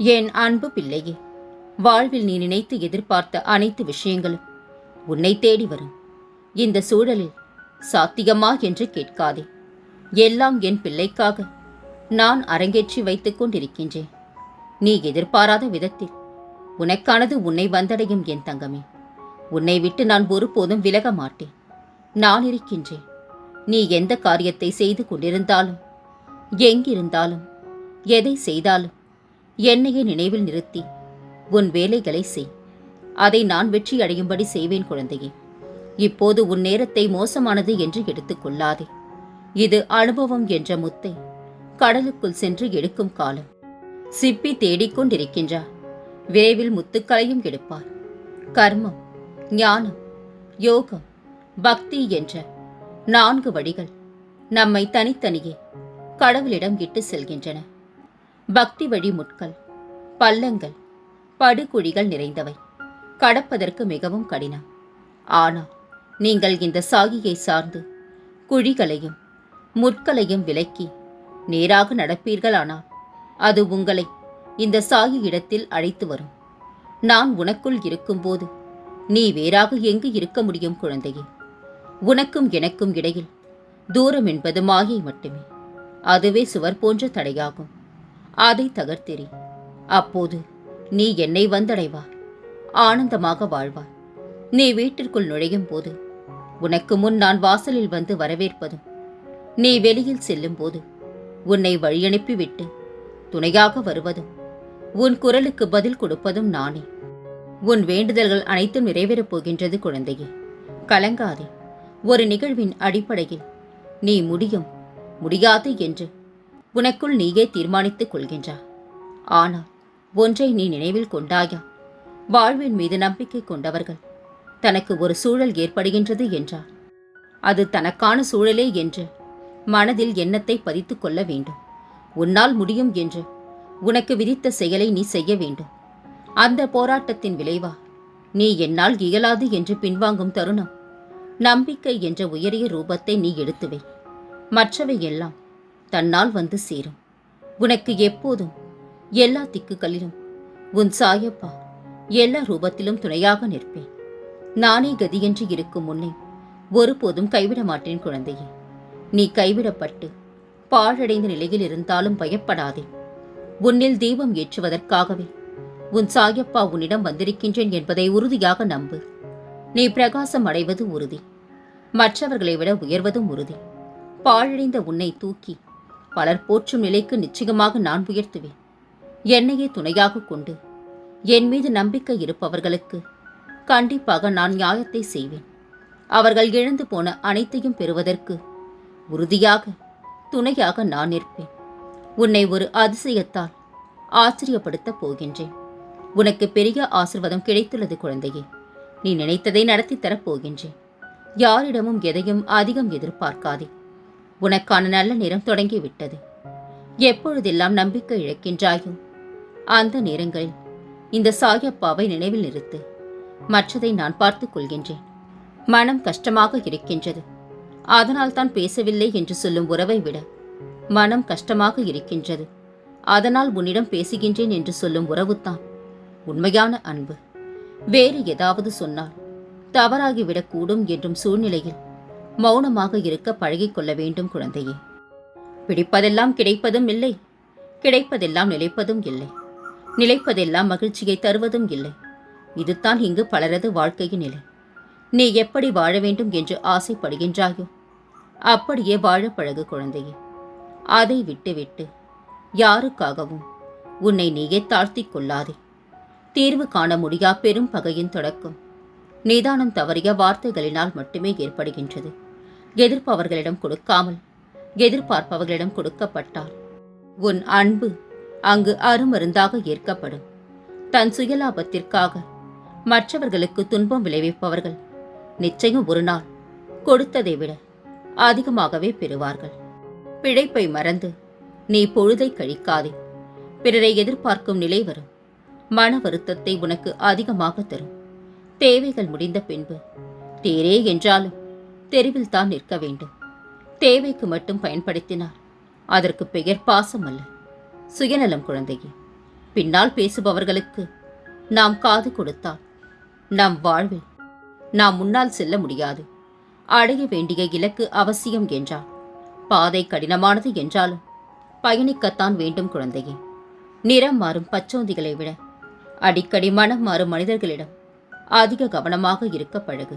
என் அன்பு பிள்ளையே வாழ்வில் நீ நினைத்து எதிர்பார்த்த அனைத்து விஷயங்களும் உன்னை தேடி வரும். இந்த சூழலில் சாத்தியமா என்று கேட்காதே. எல்லாம் என் பிள்ளைக்காக நான் அரங்கேற்றி வைத்துக் கொண்டிருக்கின்றேன். நீ எதிர்பாராத விதத்தில் உனக்கானது உன்னை வந்தடையும் என் தங்கமே. உன்னை விட்டு நான் ஒருபோதும் விலக மாட்டேன். நான் இருக்கின்றேன். நீ எந்த காரியத்தை செய்து கொண்டிருந்தாலும் எங்கிருந்தாலும் எதை செய்தாலும் என்னையே நினைவில் நிறுத்தி உன் வேலைகளை செய். அதை நான் வெற்றி அடையும்படி செய்வேன் குழந்தையே. இப்போது உன் நேரத்தை மோசமானது என்று எடுத்துக்கொள்ளாதே இது அனுபவம் என்ற முத்தை கடலுக்குள் சென்று எடுக்கும் காலம். சிப்பி தேடிக்கொண்டிருக்கின்றார் விரைவில் முத்துக்களையும் எடுப்பார். கர்மம் ஞானம் யோகம் பக்தி என்ற நான்கு வழிகள் நம்மை தனித்தனியே கடவுளிடம் இட்டு செல்கின்றன. பக்தி வழி முட்கள் பள்ளங்கள் படுகுழிகள் நிறைந்தவை. கடப்பதற்கு மிகவும் கடினம். ஆனால் நீங்கள் இந்த சாகியை சார்ந்து குழிகளையும் முட்களையும் விலக்கி நேராக நடப்பீர்களானால் அது உங்களை இந்த சாகி இடத்தில் அழைத்து வரும். நான் உனக்குள் இருக்கும்போது நீ வேறாக எங்கு இருக்க முடியும் குழந்தையே? உனக்கும் எனக்கும் இடையில் தூரம் என்பது மாயை மட்டுமே. அதுவே சுவர் போன்ற தடையாகும். அதை தகர்த்தெறி அப்போது நீ என்னை வந்தடைவா? ஆனந்தமாக வாழ்வாய் நீ வீட்டிற்குள் நுழையும் போது உனக்கு முன் நான் வாசலில் வந்து வரவேற்பதும் நீ வெளியில் செல்லும் போது உன்னை வழியனுப்பிவிட்டு துணையாக வருவதும் உன் குரலுக்கு பதில் கொடுப்பதும் நானே. உன் வேண்டுதல்கள் அனைத்தும் நிறைவேறப் போகின்றது குழந்தையே. கலங்காதே. ஒரு நிகழ்வின் அடிப்படையில் நீ முடியும் முடியாது என்று உனக்குள் நீயே தீர்மானித்துக் கொள்கின்றாய். ஆனால் ஒன்றை நீ நினைவில் கொண்டாயா? வாழ்வின் மீது நம்பிக்கை கொண்டவர்கள் தனக்கு ஒரு சூழல் ஏற்படுகின்றது என்றார் அது தனக்கான சூழலே என்று மனதில் எண்ணத்தை பதித்துக் கொள்ள வேண்டும். உன்னால் முடியும் என்று உனக்கு விதித்த செயலை நீ செய்ய வேண்டும். அந்த போராட்டத்தின் விளைவா? நீ என்னால் இயலாது என்று பின்வாங்கும் தருணம். நம்பிக்கை என்ற உயரிய ரூபத்தை நீ எடுத்துவை. மற்றவை எல்லாம் தன்னால் வந்து சேரும். உனக்கு எப்போதும் எல்லா திக்குகளிலும் உன் சாயப்பா எல்லா ரூபத்திலும் துணையாக நிற்பேன். நானே கதியென்று இருக்கும் உன்னை ஒருபோதும் கைவிட மாட்டேன் குழந்தையே. நீ கைவிடப்பட்டு பாழடைந்த நிலையில் இருந்தாலும் பயப்படாதே. உன்னில் தீபம் ஏற்றுவதற்காகவே உன் சாயப்பா உன்னிடம் வந்திருக்கின்றேன் என்பதை உறுதியாக நம்பு. நீ பிரகாசம் அடைவது உறுதி. மற்றவர்களை விட உயர்வதும் உறுதி. பாழடைந்த உன்னை தூக்கி பலர் போற்றும் நிலைக்கு நிச்சயமாக நான் உயர்த்துவேன். என்னையே துணையாக கொண்டு என் மீது நம்பிக்கை இருப்பவர்களுக்கு கண்டிப்பாக நான் நியாயத்தை செய்வேன். அவர்கள் இழந்து போன அனைத்தையும் பெறுவதற்கு உறுதியாக துணையாக நான் நிற்பேன். உன்னை ஒரு அதிசயத்தால் ஆச்சரியப்படுத்தப் போகின்றேன். உனக்கு பெரிய ஆசிர்வாதம் கிடைத்துள்ளது குழந்தையே. நீ நினைத்ததை நடத்தித் தரப் போகின்றேன். யாரிடமும் எதையும் அதிகம் எதிர்பார்க்காதே. உனக்கான நல்ல நேரம் தொடங்கிவிட்டது. எப்பொழுதெல்லாம் நம்பிக்கை இழக்கின்றாயோ அந்த நேரங்களில் இந்த சாயப்பாவை நினைவில் நிறுத்து. மற்றதை நான் பார்த்துக் கொள்கின்றேன். மனம் கஷ்டமாக இருக்கின்றது. அதனால் தான் பேசவில்லை என்று சொல்லும் உறவை விட மனம் கஷ்டமாக இருக்கின்றது. அதனால் உன்னிடம் பேசுகின்றேன் என்று சொல்லும் உறவுதான் உண்மையான அன்பு. வேறு ஏதாவது சொன்னால் தவறாகிவிடக்கூடும் என்றும் சூழ்நிலையில் மௌனமாக இருக்க பழகிக்கொள்ள வேண்டும் குழந்தையே. பிடிப்பதெல்லாம் கிடைப்பதும் இல்லை. கிடைப்பதெல்லாம் நிலைப்பதும் இல்லை. நிலைப்பதெல்லாம் மகிழ்ச்சியை தருவதும் இல்லை. இதுதான் இங்கு பலரது வாழ்க்கையின் நிலை. நீ எப்படி வாழ வேண்டும் என்று ஆசைப்படுகின்றாயோ அப்படியே வாழ பழகு குழந்தையே. அதை விட்டுவிட்டு யாருக்காகவும் உன்னை நீயே தாழ்த்திக் கொள்ளாதே. தீர்வு காண முடியா பெரும் பகையின் தொடக்கம். நிதானம் தவறிய வார்த்தைகளினால் மட்டுமே ஏற்படுகின்றது. எதிர்ப்பவர்களிடம் கொடுக்காமல் எதிர்பார்ப்பவர்களிடம் கொடுக்கப்பட்டால் உன் அன்பு அங்கு அருமருந்தாக ஏற்கப்படும். தன் சுயலாபத்திற்காக மற்றவர்களுக்கு துன்பம் விளைவிப்பவர்கள் நிச்சயம் ஒரு நாள் கொடுத்ததை விட அதிகமாகவே பெறுவார்கள். பிழைப்பை மறந்து நீ பொழுதை கழிக்காதே. பிறரை எதிர்பார்க்கும் நிலை வரும். மன வருத்தத்தை உனக்கு அதிகமாக தரும். தேவைகள் முடிந்த பின்பு தேரே என்றாலும் தெருவில் தான் நிற்க வேண்டும். தேவைக்கு மட்டும் பயன்படுத்தினார். அதற்கு பெயர் பாசம் அல்ல. சுயநலம் குழந்தையே பின்னால் பேசுபவர்களுக்கு நாம் காது கொடுத்தால் நம் வாழ்வில் நாம் முன்னால் செல்ல முடியாது. அடைய வேண்டிய இலக்கு அவசியம் என்றால் பாதை கடினமானது என்றாலும் பயணிக்கத்தான் வேண்டும் குழந்தையே. நிறம் மாறும் பச்சோந்திகளை விட அடிக்கடி மனம் மாறும் மனிதர்களிடம் அதிக கவனமாக இருக்க பழகு.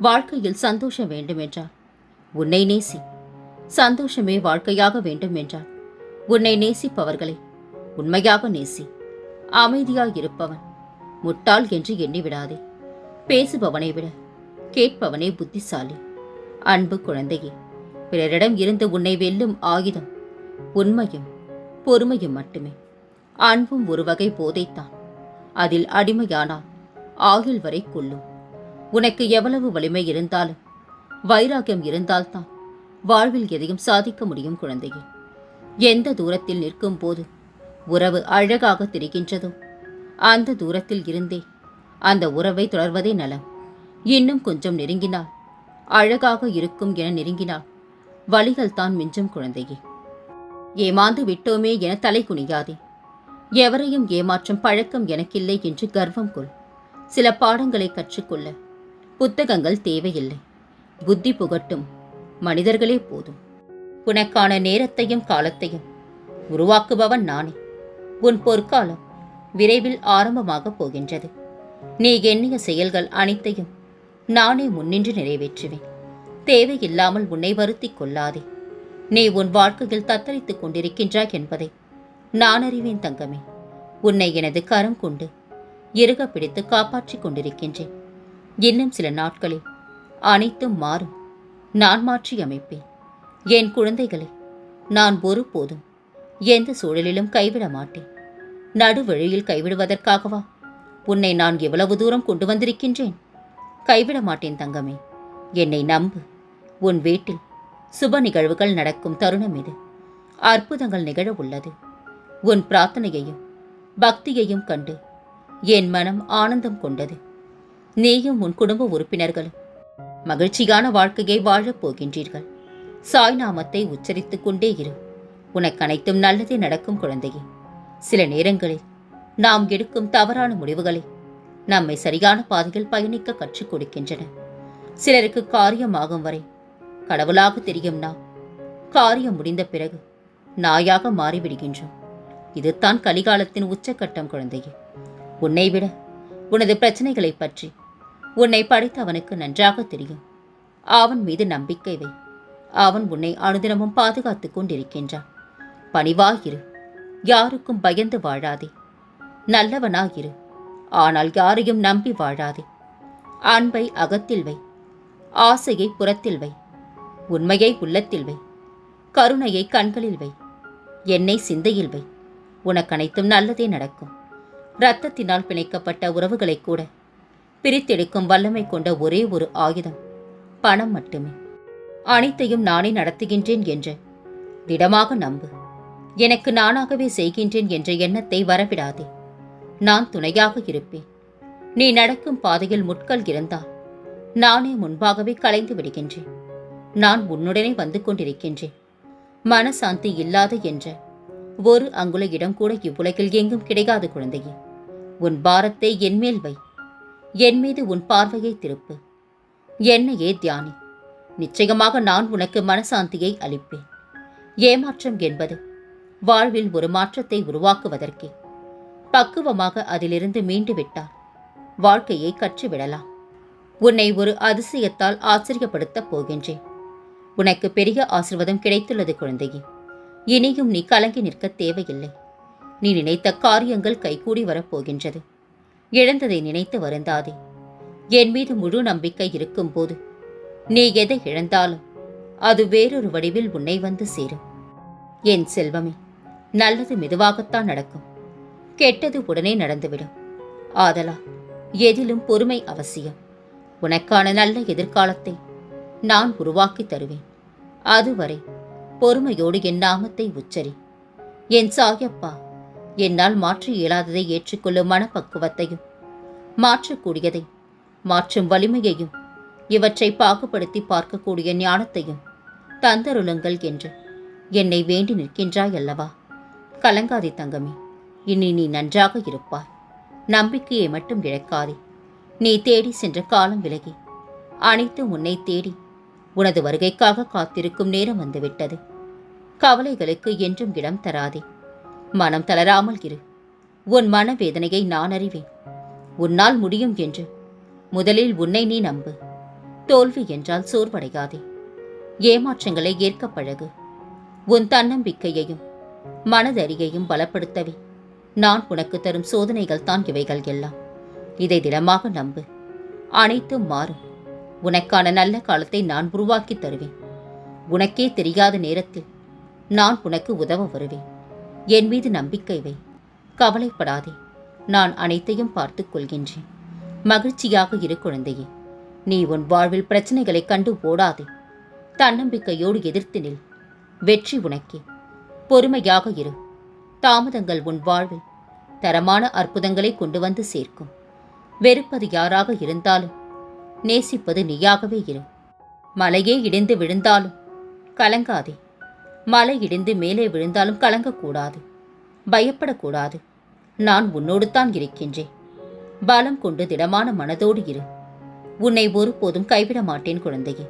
வாழ்க்கையில் சந்தோஷம் வேண்டுமென்றால் உன்னை நேசி சந்தோஷமே வாழ்க்கையாக வேண்டும் என்றால் உன்னை நேசிப்பவர்களை உண்மையாக நேசி அமைதியாய் இருப்பவன் முட்டாள் என்று எண்ணி விடாதே பேசுபவனை விட கேட்பவனே புத்திசாலி. அன்பு குழந்தையே பிறரிடம் இருந்து உன்னை வெல்லும் ஆயுதம் உண்மையும் பொறுமையும் மட்டுமே. அன்பும் ஒரு வகை போதைத்தான். அதில் அடிமையானால் ஆயுள் வரை கொள்ளும். உனக்கு எவ்வளவு வலிமை இருந்தாலும் வைராக்கியம் இருந்தால்தான் வாழ்வில் எதையும் சாதிக்க முடியும் குழந்தையே. எந்த தூரத்தில் நிற்கும் போது உறவு அழகாக தெரிகின்றதோ அந்த தூரத்தில் இருந்தே அந்த உறவை தொடர்வதே நலம். இன்னும் கொஞ்சம் நெருங்கினால் அழகாக இருக்கும் என நெருங்கினால் வழிகள் தான் மிஞ்சும் குழந்தையே. ஏமாந்து விட்டோமே என தலை குனியாதே. எவரையும் ஏமாற்றும் பழக்கம் எனக்கில்லை என்று கர்வம் கொள். சில பாடங்களை கற்றுக்கொள்ள புத்தகங்கள் தேவையில்லை. புத்தி புகட்டும். மனிதர்களே போதும். உனக்கான நேரத்தையும் காலத்தையும் உருவாக்குபவன் நானே. உன் பொற்காலம் விரைவில் ஆரம்பமாகப் போகின்றது. நீ எண்ணிய செயல்கள் அனைத்தையும் நானே முன்னின்று நிறைவேற்றுவேன். தேவையில்லாமல் உன்னை வருத்தி கொள்ளாதே. நீ உன் வாழ்க்கையில் தத்தளித்துக் கொண்டிருக்கின்றாய் என்பதை நான் அறிவேன் தங்கமே. உன்னை எனது கரம் கொண்டு இறுக பிடித்து காப்பாற்றிக் கொண்டிருக்கின்றேன். இன்னும் சில நாட்களில் அனைத்தும் மாறும். நான் மாற்றி அமைப்பேன். என் குழந்தைகளை நான் ஒருபோதும் எந்த சூழலிலும் கைவிட மாட்டேன். நடுவழியில் கைவிடுவதற்காகவா? உன்னை நான் எவ்வளவு தூரம் கொண்டு வந்திருக்கின்றேன்? கைவிட மாட்டேன் தங்கமே. என்னை நம்பு. உன் வீட்டில் சுப நிகழ்வுகள் நடக்கும் தருணம் இது. அற்புதங்கள் நிகழ உள்ளது. உன் பிரார்த்தனையையும் பக்தியையும் கண்டு என் மனம் ஆனந்தம் கொண்டது. நீயும் உன் குடும்ப உறுப்பினர்களும் மகிழ்ச்சியான வாழ்க்கையை வாழப் போகின்றீர்கள். சாய் நாமத்தை உச்சரித்துக் கொண்டே இரு. உனக்கு அனைத்தும் நல்லதே நடக்கும் குழந்தையே. சில நேரங்களில் நாம் எடுக்கும் தவறான முடிவுகளை நம்மை சரியான பாதையில் பயணிக்க கற்றுக் கொடுக்கின்றன. சிலருக்கு காரியமாகும் வரை கடவுளாக தெரியும் நாம். காரியம் முடிந்த பிறகு நாயாக மாறிவிடுகின்றோம். இதுதான் கலிகாலத்தின் உச்சக்கட்டம் குழந்தையே. உன்னை விட உனது பிரச்சனைகளை பற்றி உன்னை படைத்தவனுக்கு நன்றாக தெரியும். அவன் மீது நம்பிக்கை வை. அவன் உன்னை அனுதினமும் பாதுகாத்துக் கொண்டிருக்கின்றான். பணிவாயிரு. யாருக்கும் பயந்து வாழாதே. நல்லவனாயிரு. ஆனால் யாரையும் நம்பி வாழாதே. அன்பை அகத்தில் வை. ஆசையை புறத்தில் வை. உண்மையை உள்ளத்தில் வை. கருணையை கண்களில் வை. என்னை சிந்தையில் வை. உனக்கு அனைத்தும் நல்லதே நடக்கும். இரத்தத்தினால் பிணைக்கப்பட்ட உறவுகளை கூட பிரித்தெடுக்கும் வல்லமை கொண்ட ஒரே ஒரு ஆயுதம். பணம் மட்டுமே. அனைத்தையும் நானே நடத்துகின்றேன் என்று. திடமாக நம்பு. எனக்கு நானாகவே செய்கின்றேன் என்ற எண்ணத்தை வரவிடாதே. நான் துணையாக இருப்பேன். நீ நடக்கும் பாதையில் முட்கள் இருந்தால் நானே முன்பாகவே கலைந்து விடுகின்றேன். நான் உன்னுடனே வந்து கொண்டிருக்கின்றேன். மனசாந்தி இல்லாத என்ற. ஒரு அங்குல இடம் கூட இவ்வுலகில் எங்கும் கிடைக்காது குழந்தையே. உன் பாரத்தை என்மேல் வை. என் மீது உன் பார்வையை திருப்பு. என்னையே தியானி. நிச்சயமாக நான் உனக்கு மனசாந்தியை அளிப்பேன். ஏமாற்றம் என்பது வாழ்வில் ஒரு மாற்றத்தை உருவாக்குவதற்கே. பக்குவமாக அதிலிருந்து மீண்டு விட்டால் வாழ்க்கையை கற்றுவிடலாம். உன்னை ஒரு அதிசயத்தால் ஆச்சரியப்படுத்தப் போகின்றேன். உனக்கு பெரிய ஆசிர்வாதம் கிடைத்துள்ளது குழந்தையே. இனியும் நீ கலங்கி நிற்க தேவையில்லை. நீ நினைத்த காரியங்கள் கைகூடி வரப்போகின்றது இழந்ததை நினைத்து வருந்தாதே. என் மீது முழு நம்பிக்கை இருக்கும்போது நீ எதை இழந்தாலும் அது வேறொரு வடிவில் உன்னை வந்து சேரும். என் செல்வமே நல்லது மெதுவாகத்தான் நடக்கும். கெட்டது உடனே நடந்துவிடும். ஆதலா எதிலும் பொறுமை அவசியம். உனக்கான நல்ல எதிர்காலத்தை நான் உருவாக்கி தருவேன். அதுவரை பொறுமையோடு என் நாமத்தை உச்சரி. என் சாயப்பா என்னால் மாற்றி இயலாததை ஏற்றுக்கொள்ளும் மனப்பக்குவத்தையும் மாற்றக்கூடியதை மாற்றும் வலிமையையும் இவற்றை பாகுபடுத்தி பார்க்கக்கூடிய ஞானத்தையும் தந்தருளுங்கள் என்று என்னை வேண்டி நிற்கின்றாய் அல்லவா கலங்காதே தங்கமே இனி நீ நன்றாக இருப்பாய். நம்பிக்கையை மட்டும் இழக்காதே நீ தேடி சென்ற காலம் விலகி அனைத்து உன்னை தேடி உனது வருகைக்காக காத்திருக்கும் நேரம் வந்துவிட்டது. கவலைகளுக்கு என்றும் இடம் தராதே. மனம் தளராமல் இரு உன் மனவேதனையை நான் அறிவேன். உன்னால் முடியும் என்று. முதலில் உன்னை நீ நம்பு. தோல்வி என்றால் சோர்வடையாதே. ஏமாற்றங்களை ஏற்க பழகு. உன் தன்னம்பிக்கையையும் மனதறியையும் பலப்படுத்தவே. நான் உனக்கு தரும் சோதனைகள் தான் இவைகள் எல்லாம். இதை திடமாக நம்பு. அனைத்தும் மாறும் உனக்கான நல்ல காலத்தை நான் உருவாக்கி தருவேன். உனக்கே தெரியாத நேரத்தில் நான் உனக்கு உதவ வருவேன். என் மீது நம்பிக்கை வை. கவலைப்படாதே. நான் அனைத்தையும் பார்த்து கொள்கின்றேன். மகிழ்ச்சியாக இரு குழந்தையே நீ உன் வாழ்வில் பிரச்சனைகளை கண்டு ஓடாதே. தன்னம்பிக்கையோடு எதிர்த்து நில். வெற்றி உனக்கே. பொறுமையாக இரு. தாமதங்கள் உன் வாழ்வில் தரமான அற்புதங்களை கொண்டு வந்து சேர்க்கும். வெறுப்பது யாராக இருந்தாலும் நேசிப்பது நீயாகவே இரு. மலையே இடிந்து விழுந்தாலும் கலங்காதே. மலை இடிந்து மேலே விழுந்தாலும் கலங்கக்கூடாது. பயப்படக்கூடாது. நான் உன்னோடு தான் இருக்கின்றேன். பலம் கொண்டு திடமான மனதோடு இரு. உன்னை ஒருபோதும் கைவிட மாட்டேன் குழந்தையே.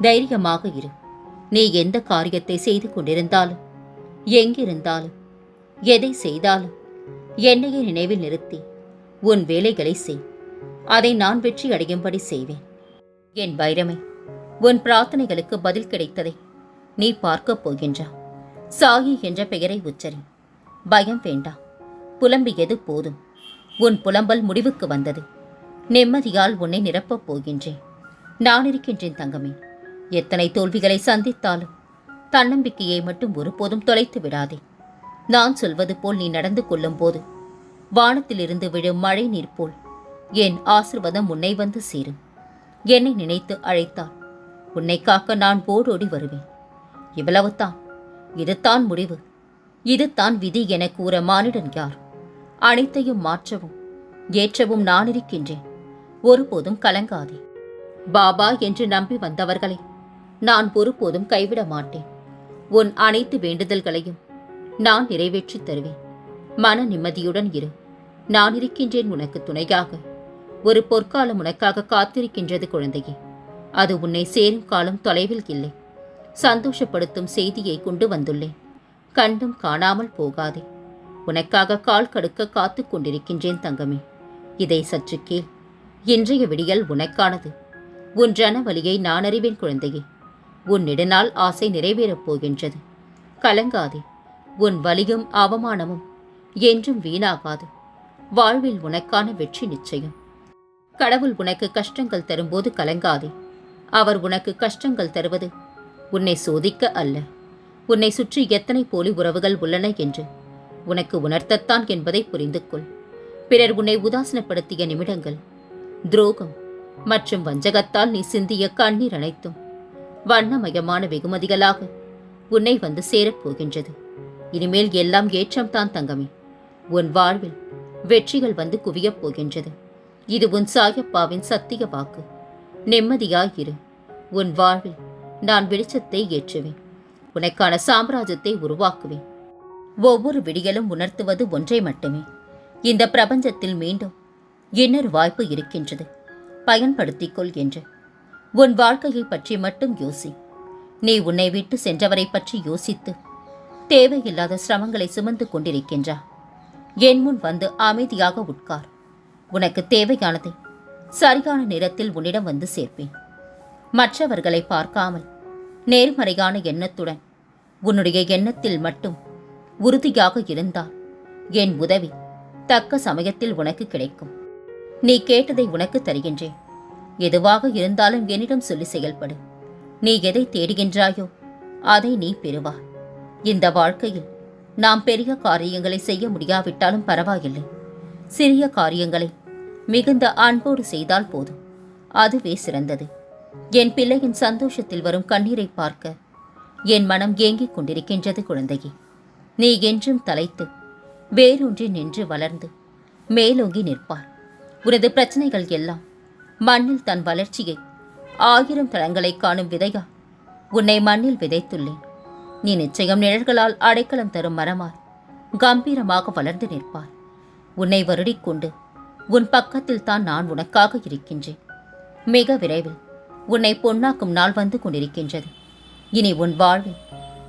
தைரியமாக இரு. நீ எந்த காரியத்தை செய்து கொண்டிருந்தாலும் எங்கிருந்தாலும் எதை செய்தாலும் என்னையே நினைவில் நிறுத்தி உன் வேலைகளை செய். அதை நான் வெற்றி அடையும்படி செய்வேன். என் வைரமே உன் பிரார்த்தனைகளுக்கு பதில் கிடைத்ததை நீ பார்க்கப் போகின்றா. சாகி என்ற பெயரை உச்சரி. பயம் வேண்டாம் புலம்பியது போதும். உன் புலம்பல் முடிவுக்கு வந்தது. நிம்மதியால் உன்னை நிரப்பப் போகின்றேன். நான் இருக்கின்றேன் தங்கமே. எத்தனை தோல்விகளை சந்தித்தாலும் தன்னம்பிக்கையை மட்டும் ஒருபோதும் தொலைத்து விடாதே. நான் சொல்வது போல் நீ நடந்து கொள்ளும் போது வானத்திலிருந்து விழும் மழை நீர் போல் என் ஆசிர்வாதம் உன்னை வந்து சேரும். என்னை நினைத்து அழைத்தால் உன்னை காக்க நான் போடோடி வருவேன். இவ்வளவுதான். இதுதான் முடிவு. இதுதான் விதி என கூற மானிடன் யார்? அனைத்தையும் மாற்றவும் ஏற்றவும் நான் இருக்கின்றேன் ஒருபோதும் கலங்காதே. பாபா என்று நம்பி வந்தவர்களை நான் ஒருபோதும் கைவிட மாட்டேன். உன் அனைத்து வேண்டுதல்களையும் நான் நிறைவேற்றித் தருவேன். மன நிம்மதியுடன் இரு. நான் இருக்கின்றேன் உனக்கு துணையாக. ஒரு பொற்காலம் உனக்காக காத்திருக்கின்றது குழந்தையே. அது உன்னை சேரும் காலம் தொலைவில் இல்லை. சந்தோஷப்படுத்தும் செய்தியை கொண்டு வந்துள்ளேன். கண்டும் காணாமல் போகாதே. உனக்காக கால் கடுக்க காத்துக் கொண்டிருக்கின்றேன் தங்கமே. இதை சற்று கேள். இன்றைய விடியல் உனக்கானது. உன் வலியை நான் அறிவேன் குழந்தையே. உன் நெடுநாள் ஆசை நிறைவேறப் போகின்றது. கலங்காதே. உன் வலியும் அவமானமும் என்றும் வீணாகாது. வாழ்வில் உனக்கான வெற்றி நிச்சயம். கடவுள் உனக்கு கஷ்டங்கள் தரும்போது கலங்காதே. அவர் உனக்கு கஷ்டங்கள் தருவது உன்னை சோதிக்க அல்ல. உன்னை சுற்றி எத்தனை போலி உறவுகள் உள்ளன என்று உனக்கு உணர்த்தத்தான் என்பதை புரிந்து கொள் பிறர் உன்னை உதாசனப்படுத்திய நிமிடங்கள் துரோகம் மற்றும் வஞ்சகத்தால் நீ சிந்திய கண்ணீர் அனைத்தும் வண்ணமயமான வெகுமதிகளாக உன்னை வந்து சேரப் போகின்றது. இனிமேல் எல்லாம் ஏற்றம்தான் தங்கமே. உன் வாழ்வில் வெற்றிகள் வந்து குவியப் போகின்றது. இது உன் சாயப்பாவின் சத்திய வாக்கு. நிம்மதியாயிரு. உன் வாழ்வில் நான் வெளிச்சத்தை ஏற்றுவேன். உனக்கான சாம்ராஜ்யத்தை உருவாக்குவேன். ஒவ்வொரு விடியலும் உணர்த்துவது ஒன்றை மட்டுமே. இந்த பிரபஞ்சத்தில் மீண்டும் இன்னொரு வாய்ப்பு இருக்கின்றது. பயன்படுத்திக்கொள் என்று. உன் வாழ்க்கையை பற்றி மட்டும் யோசி. நீ உன்னை விட்டு சென்றவரை பற்றி யோசித்து தேவையில்லாத சிரமங்களை சுமந்து கொண்டிருக்கின்றா. என் முன் வந்து அமைதியாக உட்கார். உனக்கு தேவையானதை சரியான நேரத்தில் உன்னிடம் வந்து சேர்ப்பேன். மற்றவர்களை பார்க்காமல் நேர்மறையான எண்ணத்துடன் உன்னுடைய எண்ணத்தில் மட்டும் உறுதியாக இருந்தால் என் உதவி தக்க சமயத்தில் உனக்கு கிடைக்கும். நீ கேட்டதை உனக்கு தருகின்றேன். எதுவாக இருந்தாலும் என்னிடம் சொல்லி செயல்படு. நீ எதை தேடுகின்றாயோ அதை நீ பெறுவாய் இந்த வாழ்க்கையில் நாம் பெரிய காரியங்களை செய்ய முடியாவிட்டாலும் பரவாயில்லை. சிறிய காரியங்களை மிகுந்த அன்போடு செய்தால் போதும். அதுவே சிறந்தது. என் பிள்ளையின் சந்தோஷத்தில் வரும் கண்ணீரை பார்க்க என் மனம் ஏங்கிக் கொண்டிருக்கின்றது குழந்தையே. நீ என்றும் தலைத்து வேரூன்றி நின்று வளர்ந்து மேலோங்கி நிற்பார். உனது பிரச்சனைகள் எல்லாம் மண்ணில் தன் வளர்ச்சியை ஆயிரம் தளங்களை காணும் விதையா உன்னை மண்ணில் விதைத்துள்ளேன். நீ நிச்சயம் நிழல்களால் அடைக்கலம் தரும் மரமாய் கம்பீரமாக வளர்ந்து நிற்பார் உன்னை வருடிக்கொண்டு உன் பக்கத்தில் தான் நான் உனக்காக இருக்கின்றேன். மிக விரைவில் உன்னை பொன்னாக்கும் நாள் வந்து கொண்டிருக்கின்றது. இனி உன் வாழ்வில்